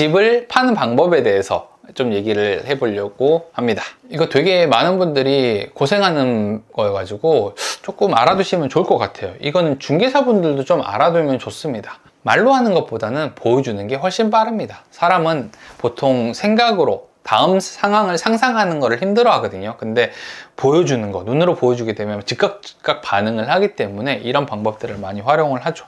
집을 파는 방법에 대해서 좀 얘기를 해보려고 합니다. 이거 되게 많은 분들이 고생하는 거여가지고 조금 알아두시면 좋을 것 같아요. 이거는 중개사분들도 좀 알아두면 좋습니다. 말로 하는 것보다는 보여주는 게 훨씬 빠릅니다. 사람은 보통 생각으로 다음 상황을 상상하는 거를 힘들어 하거든요. 근데 보여주는 거, 눈으로 보여주게 되면 즉각 즉각 반응을 하기 때문에 이런 방법들을 많이 활용을 하죠.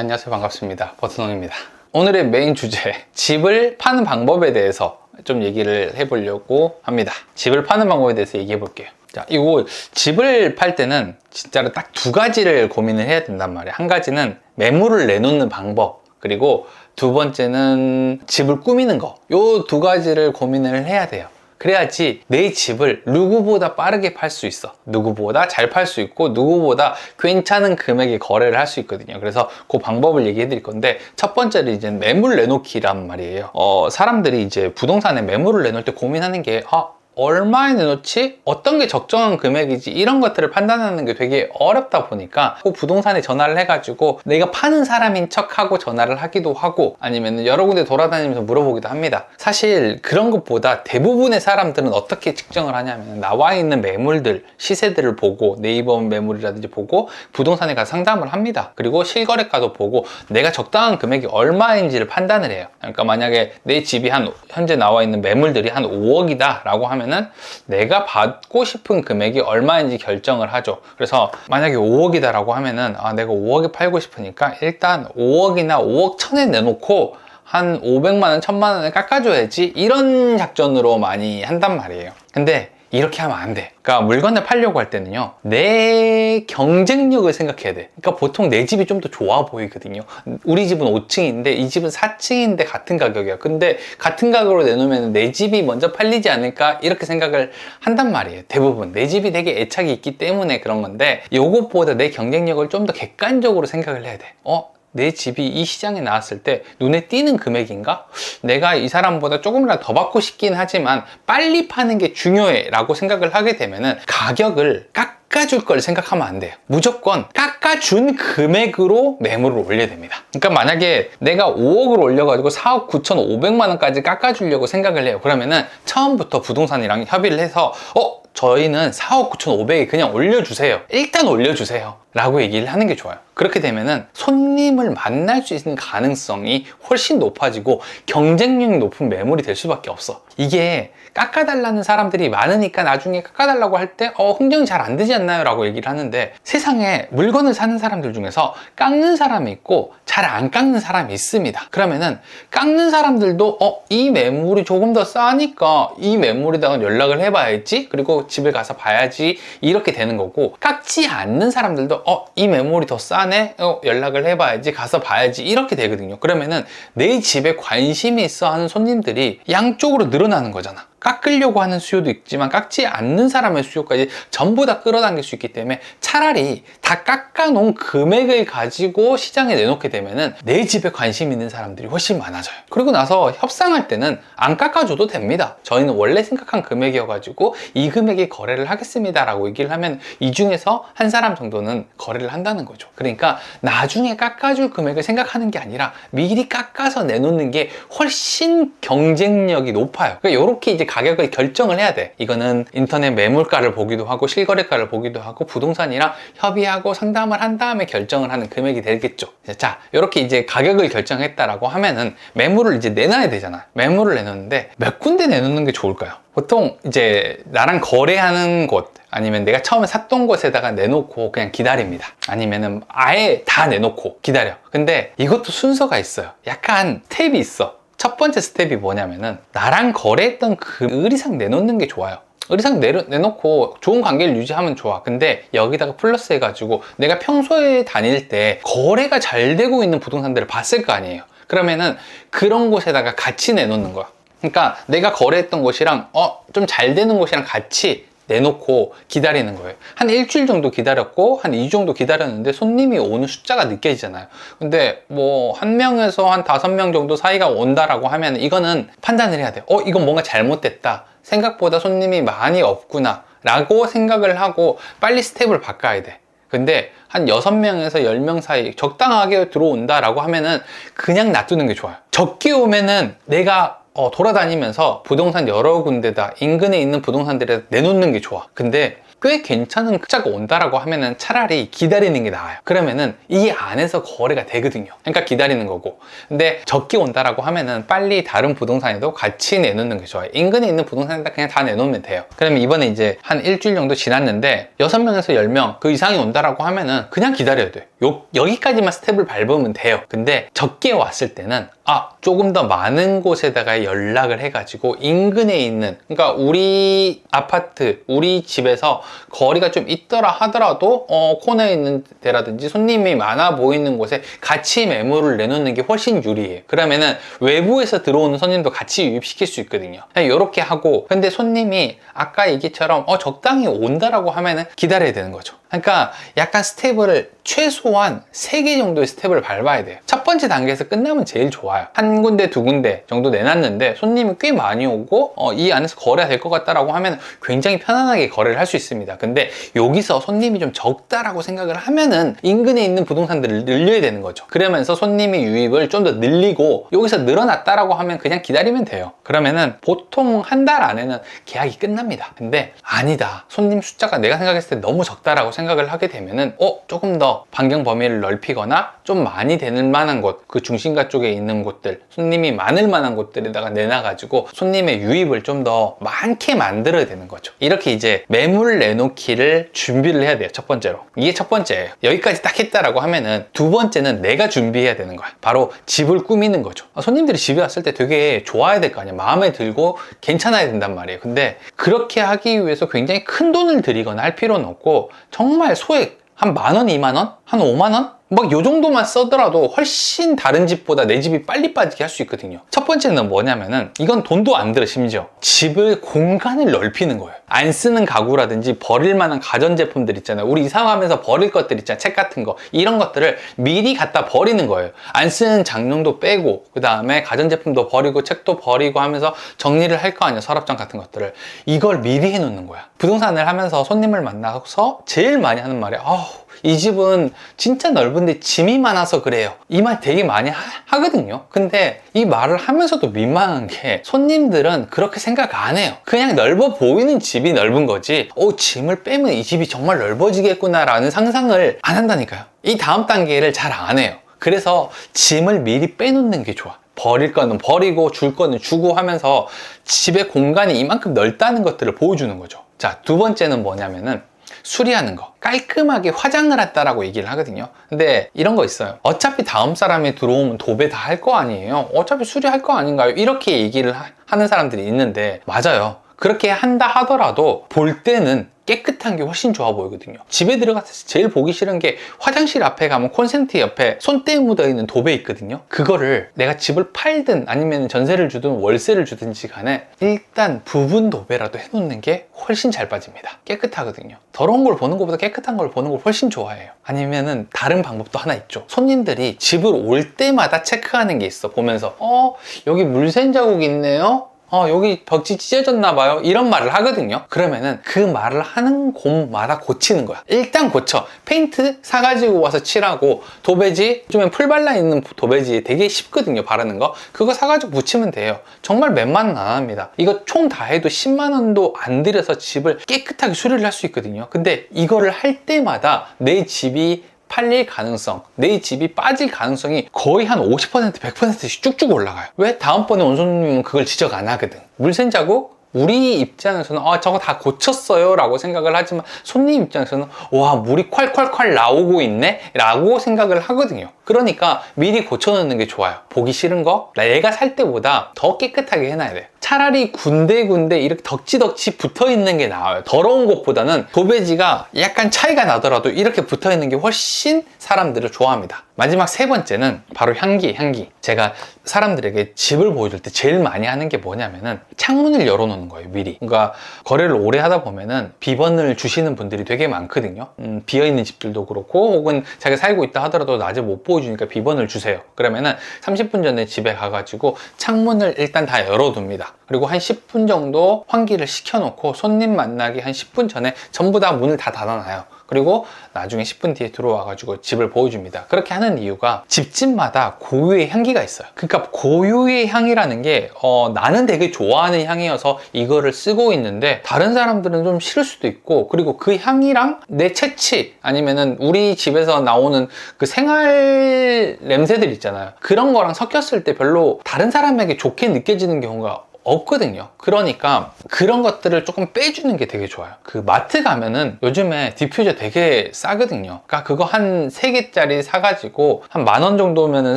네, 안녕하세요. 반갑습니다. 버튼홍입니다. 오늘의 메인 주제, 집을 파는 방법에 대해서 좀 얘기를 해보려고 합니다. 집을 파는 방법에 대해서 얘기해 볼게요. 자, 이거 집을 팔 때는 진짜로 딱 두 가지를 고민을 해야 된단 말이에요. 한 가지는 매물을 내놓는 방법, 그리고 두 번째는 집을 꾸미는 거. 요 두 가지를 고민을 해야 돼요. 그래야지 내 집을 누구보다 빠르게 팔 수 있어. 누구보다 잘 팔 수 있고 누구보다 괜찮은 금액에 거래를 할 수 있거든요. 그래서 그 방법을 얘기해 드릴 건데 첫 번째는 이제 매물 내놓기란 말이에요. 어, 사람들이 이제 부동산에 매물을 내놓을 때 고민하는 게 아, 얼마에 내놓지? 어떤 게 적정한 금액이지? 이런 것들을 판단하는 게 되게 어렵다 보니까 꼭 부동산에 전화를 해가지고 내가 파는 사람인 척하고 전화를 하기도 하고 아니면 여러 군데 돌아다니면서 물어보기도 합니다. 사실 그런 것보다 대부분의 사람들은 어떻게 측정을 하냐면 나와 있는 매물들, 시세들을 보고 네이버 매물이라든지 보고 부동산에 가서 상담을 합니다. 그리고 실거래가도 보고 내가 적당한 금액이 얼마인지를 판단을 해요. 그러니까 만약에 내 집이 한 현재 나와 있는 매물들이 한 5억이다 라고 하면 하면은 내가 받고 싶은 금액이 얼마인지 결정을 하죠. 그래서 만약에 5억이다라고 하면은 아, 내가 5억에 팔고 싶으니까 일단 5억이나 5억 천에 내놓고 한 500만 원, 1000만 원을 깎아줘야지 이런 작전으로 많이 한단 말이에요. 근데 이렇게 하면 안 돼. 그러니까 물건을 팔려고 할 때는요, 내 경쟁력을 생각해야 돼. 그러니까 보통 내 집이 좀 더 좋아 보이거든요. 우리 집은 5층인데 이 집은 4층인데 같은 가격이야. 근데 같은 가격으로 내놓으면 내 집이 먼저 팔리지 않을까 이렇게 생각을 한단 말이에요. 대부분 내 집이 되게 애착이 있기 때문에 그런 건데 이것보다 내 경쟁력을 좀 더 객관적으로 생각을 해야 돼. 어? 내 집이 이 시장에 나왔을 때 눈에 띄는 금액인가? 내가 이 사람보다 조금이라도 더 받고 싶긴 하지만 빨리 파는 게 중요해 라고 생각을 하게 되면은 가격을 깎아줄 걸 생각하면 안 돼요. 무조건 깎아준 금액으로 매물을 올려야 됩니다. 그러니까 만약에 내가 5억을 올려가지고 4억 9천5백만 원까지 깎아주려고 생각을 해요. 그러면은 처음부터 부동산이랑 협의를 해서 어? 저희는 4억 9천5백에 그냥 올려주세요. 일단 올려주세요. 라고 얘기를 하는 게 좋아요. 그렇게 되면은 손님을 만날 수 있는 가능성이 훨씬 높아지고 경쟁력이 높은 매물이 될 수밖에 없어. 이게 깎아달라는 사람들이 많으니까 나중에 깎아달라고 할 때, 어, 흥정이 잘 안 되지 않나요? 라고 얘기를 하는데 세상에 물건을 사는 사람들 중에서 깎는 사람이 있고 잘 안 깎는 사람이 있습니다. 그러면은 깎는 사람들도, 어, 이 매물이 조금 더 싸니까 이 매물에다가 연락을 해봐야지. 그리고 집에 가서 봐야지. 이렇게 되는 거고 깎지 않는 사람들도 어, 이 매물이 더 싸네? 어, 연락을 해봐야지. 가서 봐야지. 이렇게 되거든요. 그러면은 내 집에 관심이 있어 하는 손님들이 양쪽으로 늘어나는 거잖아. 깎으려고 하는 수요도 있지만 깎지 않는 사람의 수요까지 전부 다 끌어당길 수 있기 때문에 차라리 다 깎아놓은 금액을 가지고 시장에 내놓게 되면은 내 집에 관심 있는 사람들이 훨씬 많아져요. 그리고 나서 협상할 때는 안 깎아줘도 됩니다. 저희는 원래 생각한 금액이어가지고 이 금액에 거래를 하겠습니다라고 얘기를 하면 이 중에서 한 사람 정도는 거래를 한다는 거죠. 그러니까 나중에 깎아줄 금액을 생각하는 게 아니라 미리 깎아서 내놓는 게 훨씬 경쟁력이 높아요. 그러니까 이렇게 이제 가격을 결정을 해야 돼. 이거는 인터넷 매물가를 보기도 하고 실거래가를 보기도 하고 부동산이랑 협의하고 상담을 한 다음에 결정을 하는 금액이 되겠죠. 자, 이렇게 이제 가격을 결정했다라고 하면은 매물을 이제 내놔야 되잖아. 매물을 내놓는데 몇 군데 내놓는 게 좋을까요? 보통 이제 나랑 거래하는 곳 아니면 내가 처음에 샀던 곳에다가 내놓고 그냥 기다립니다. 아니면은 아예 다 내놓고 기다려. 근데 이것도 순서가 있어요. 약간 탭이 있어. 첫 번째 스텝이 뭐냐면은 나랑 거래했던 그 의리상 내놓는 게 좋아요. 의리상 내려, 내놓고 좋은 관계를 유지하면 좋아. 근데 여기다가 플러스 해가지고 내가 평소에 다닐 때 거래가 잘 되고 있는 부동산들을 봤을 거 아니에요. 그러면은 그런 곳에다가 같이 내놓는 거야. 그러니까 내가 거래했던 곳이랑 어, 좀 잘 되는 곳이랑 같이 내놓고 기다리는 거예요. 한 일주일 정도 기다렸고 한 2주 정도 기다렸는데 손님이 오는 숫자가 느껴지잖아요. 근데 뭐 한 명에서 한 다섯 명 정도 사이가 온다라고 하면 이거는 판단을 해야 돼요. 어, 이건 뭔가 잘못됐다. 생각보다 손님이 많이 없구나. 라고 생각을 하고 빨리 스텝을 바꿔야 돼. 근데 한 6명에서 10명 사이 적당하게 들어온다라고 하면은 그냥 놔두는 게 좋아요. 적게 오면은 내가 어, 돌아다니면서 부동산 여러 군데다 인근에 있는 부동산들에 내놓는 게 좋아. 근데 꽤 괜찮은 흑자가 온다라고 하면은 차라리 기다리는 게 나아요. 그러면은 이 안에서 거래가 되거든요. 그러니까 기다리는 거고. 근데 적게 온다라고 하면은 빨리 다른 부동산에도 같이 내놓는 게 좋아요. 인근에 있는 부동산에다 그냥 다 내놓으면 돼요. 그러면 이번에 이제 한 일주일 정도 지났는데 6명에서 10명 그 이상이 온다라고 하면은 그냥 기다려야 돼요. 요, 여기까지만 스텝을 밟으면 돼요. 근데 적게 왔을 때는 아, 조금 더 많은 곳에다가 연락을 해가지고 인근에 있는, 그러니까 우리 아파트, 우리 집에서 거리가 좀 있더라 하더라도, 어, 코너에 있는 데라든지 손님이 많아 보이는 곳에 같이 매물을 내놓는 게 훨씬 유리해요. 그러면은 외부에서 들어오는 손님도 같이 유입시킬 수 있거든요. 이렇게 하고, 근데 손님이 아까 얘기처럼, 어, 적당히 온다라고 하면은 기다려야 되는 거죠. 그러니까 약간 스텝을 최소한 3개 정도의 스텝을 밟아야 돼요. 첫 번째 단계에서 끝나면 제일 좋아요. 한 군데, 두 군데 정도 내놨는데 손님이 꽤 많이 오고 어, 이 안에서 거래가 될 것 같다라고 하면 굉장히 편안하게 거래를 할 수 있습니다. 근데 여기서 손님이 좀 적다라고 생각을 하면은 인근에 있는 부동산들을 늘려야 되는 거죠. 그러면서 손님의 유입을 좀 더 늘리고 여기서 늘어났다라고 하면 그냥 기다리면 돼요. 그러면은 보통 한 달 안에는 계약이 끝납니다. 근데 아니다. 손님 숫자가 내가 생각했을 때 너무 적다라고 생각을 하게 되면은 어 조금 더 반경 범위를 넓히거나 좀 많이 되는 만한 곳, 그 중심가 쪽에 있는 곳들, 손님이 많을 만한 곳들에다가 내놔가지고 손님의 유입을 좀 더 많게 만들어야 되는 거죠. 이렇게 이제 매물 내놓기를 준비를 해야 돼요. 첫 번째로. 이게 첫 번째예요. 여기까지 딱 했다라고 하면은 두 번째는 내가 준비해야 되는 거야. 바로 집을 꾸미는 거죠. 아, 손님들이 집에 왔을 때 되게 좋아야 될 거 아니야. 마음에 들고 괜찮아야 된단 말이에요. 근데 그렇게 하기 위해서 굉장히 큰 돈을 들이거나 할 필요는 없고 정말 소액 한 만 원, 이만 원? 한 5만 원? 막 요 정도만 써더라도 훨씬 다른 집보다 내 집이 빨리 빠지게 할 수 있거든요. 첫 번째는 뭐냐면은 이건 돈도 안 들어 심지어 집을 공간을 넓히는 거예요. 안 쓰는 가구라든지 버릴 만한 가전제품들 있잖아요. 우리 이사하면서 버릴 것들 있잖아요. 책 같은 거. 이런 것들을 미리 갖다 버리는 거예요. 안 쓰는 장롱도 빼고 그 다음에 가전제품도 버리고 책도 버리고 하면서 정리를 할 거 아니에요. 서랍장 같은 것들을. 이걸 미리 해놓는 거야. 부동산을 하면서 손님을 만나서 제일 많이 하는 말이 아우 이 집은 진짜 넓은 데 짐이 많아서 그래요. 이 말 되게 많이 하, 거든요 근데 이 말을 하면서도 민망한 게 손님들은 그렇게 생각 안 해요. 그냥 넓어 보이는 집이 넓은 거지. 오, 짐을 빼면 이 집이 정말 넓어지겠구나라는 상상을 안 한다니까요. 이 다음 단계를 잘 안 해요. 그래서 짐을 미리 빼놓는 게 좋아. 버릴 거는 버리고 줄 거는 주고 하면서 집의 공간이 이만큼 넓다는 것들을 보여주는 거죠. 자, 두 번째는 뭐냐면은 수리하는 거. 깔끔하게 화장을 했다라고 얘기를 하거든요. 근데 이런 거 있어요. 어차피 다음 사람이 들어오면 도배 다 할 거 아니에요. 어차피 수리할 거 아닌가요? 이렇게 얘기를 하, 하는 사람들이 있는데 맞아요. 그렇게 한다 하더라도 볼 때는 깨끗한 게 훨씬 좋아 보이거든요. 집에 들어갔을 때 제일 보기 싫은 게 화장실 앞에 가면 콘센트 옆에 손때 묻어 있는 도배 있거든요. 그거를 내가 집을 팔든 아니면 전세를 주든 월세를 주든지 간에 일단 부분 도배라도 해놓는 게 훨씬 잘 빠집니다. 깨끗하거든요. 더러운 걸 보는 것보다 깨끗한 걸 보는 걸 훨씬 좋아해요. 아니면은 다른 방법도 하나 있죠. 손님들이 집을 올 때마다 체크하는 게 있어. 보면서 어 여기 물샌 자국 있네요. 어, 여기 벽지 찢어졌나 봐요. 이런 말을 하거든요. 그러면은 그 말을 하는 곳마다 고치는 거야. 일단 고쳐. 페인트 사가지고 와서 칠하고 도배지, 요즘엔 풀 발라 있는 도배지 되게 쉽거든요. 바르는 거. 그거 사가지고 붙이면 돼요. 정말 몇만 원안 합니다. 이거 총 다 해도 10만 원도 안 들여서 집을 깨끗하게 수리를 할 수 있거든요. 근데 이거를 할 때마다 내 집이 팔릴 가능성, 내 집이 빠질 가능성이 거의 한 50%, 100%씩 쭉쭉 올라가요. 왜? 다음번에 온 손님은 그걸 지적 안 하거든. 물샌 자국? 우리 입장에서는 아 저거 다 고쳤어요 라고 생각을 하지만 손님 입장에서는 와 물이 콸콸콸 나오고 있네 라고 생각을 하거든요 그러니까 미리 고쳐놓는 게 좋아요. 보기 싫은 거? 내가 살 때보다 더 깨끗하게 해놔야 돼요 차라리 군데군데 이렇게 덕지덕지 붙어 있는 게 나아요. 더러운 곳보다는 도배지가 약간 차이가 나더라도 이렇게 붙어 있는 게 훨씬 사람들을 좋아합니다. 마지막 세 번째는 바로 향기 향기. 제가 사람들에게 집을 보여줄 때 제일 많이 하는 게 뭐냐면은 창문을 열어놓는 거예요 미리. 그러니까 거래를 오래 하다 보면은 비번을 주시는 분들이 되게 많거든요. 음, 비어있는 집들도 그렇고 혹은 자기가 살고 있다 하더라도 낮에 못 보여 주니까 비번을 주세요. 그러면은 30분 전에 집에 가가지고 창문을 일단 다 열어둡니다. 그리고 한 10분 정도 환기를 시켜놓고 손님 만나기 한 10분 전에 전부 다 문을 다 닫아놔요 그리고 나중에 10분 뒤에 들어와가지고 집을 보여줍니다. 그렇게 하는 이유가 집집마다 고유의 향기가 있어요. 그러니까 고유의 향이라는 게 어, 나는 되게 좋아하는 향이어서 이거를 쓰고 있는데 다른 사람들은 좀 싫을 수도 있고 그리고 그 향이랑 내 채취 아니면은 우리 집에서 나오는 그 생활 냄새들 있잖아요. 그런 거랑 섞였을 때 별로 다른 사람에게 좋게 느껴지는 경우가 없거든요. 그러니까 그런 것들을 조금 빼주는 게 되게 좋아요. 그 마트 가면은 요즘에 디퓨저 되게 싸거든요. 그러니까 그거 한 3개짜리 사가지고 한 만 원 정도면은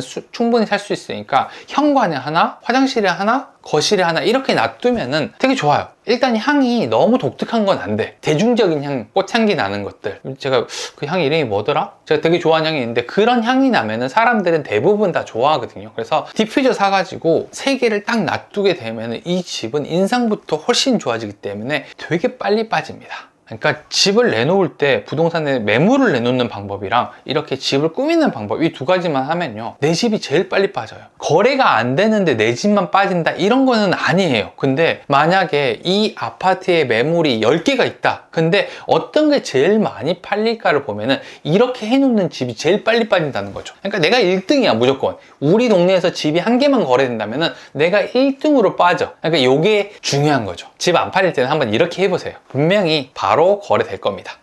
수- 충분히 살 수 있으니까 현관에 하나, 화장실에 하나, 거실에 하나 이렇게 놔두면은 되게 좋아요. 일단 향이 너무 독특한 건 안 돼. 대중적인 향, 꽃향기 나는 것들. 제가 그 향 이름이 뭐더라? 제가 되게 좋아하는 향이 있는데 그런 향이 나면은 사람들은 대부분 다 좋아하거든요. 그래서 디퓨저 사가지고 세 개를 딱 놔두게 되면은 이 집은 인상부터 훨씬 좋아지기 때문에 되게 빨리 빠집니다. 그러니까 집을 내놓을 때 부동산에 매물을 내놓는 방법이랑 이렇게 집을 꾸미는 방법 이 두 가지만 하면요. 내 집이 제일 빨리 빠져요. 거래가 안 되는데 내 집만 빠진다 이런 거는 아니에요. 근데 만약에 이 아파트에 매물이 10개가 있다. 근데 어떤 게 제일 많이 팔릴까를 보면은 이렇게 해놓는 집이 제일 빨리 빠진다는 거죠. 그러니까 내가 1등이야 무조건. 우리 동네에서 집이 한 개만 거래된다면은 내가 1등으로 빠져. 그러니까 이게 중요한 거죠. 집 안 팔릴 때는 한번 이렇게 해보세요. 분명히 바로 거래될 겁니다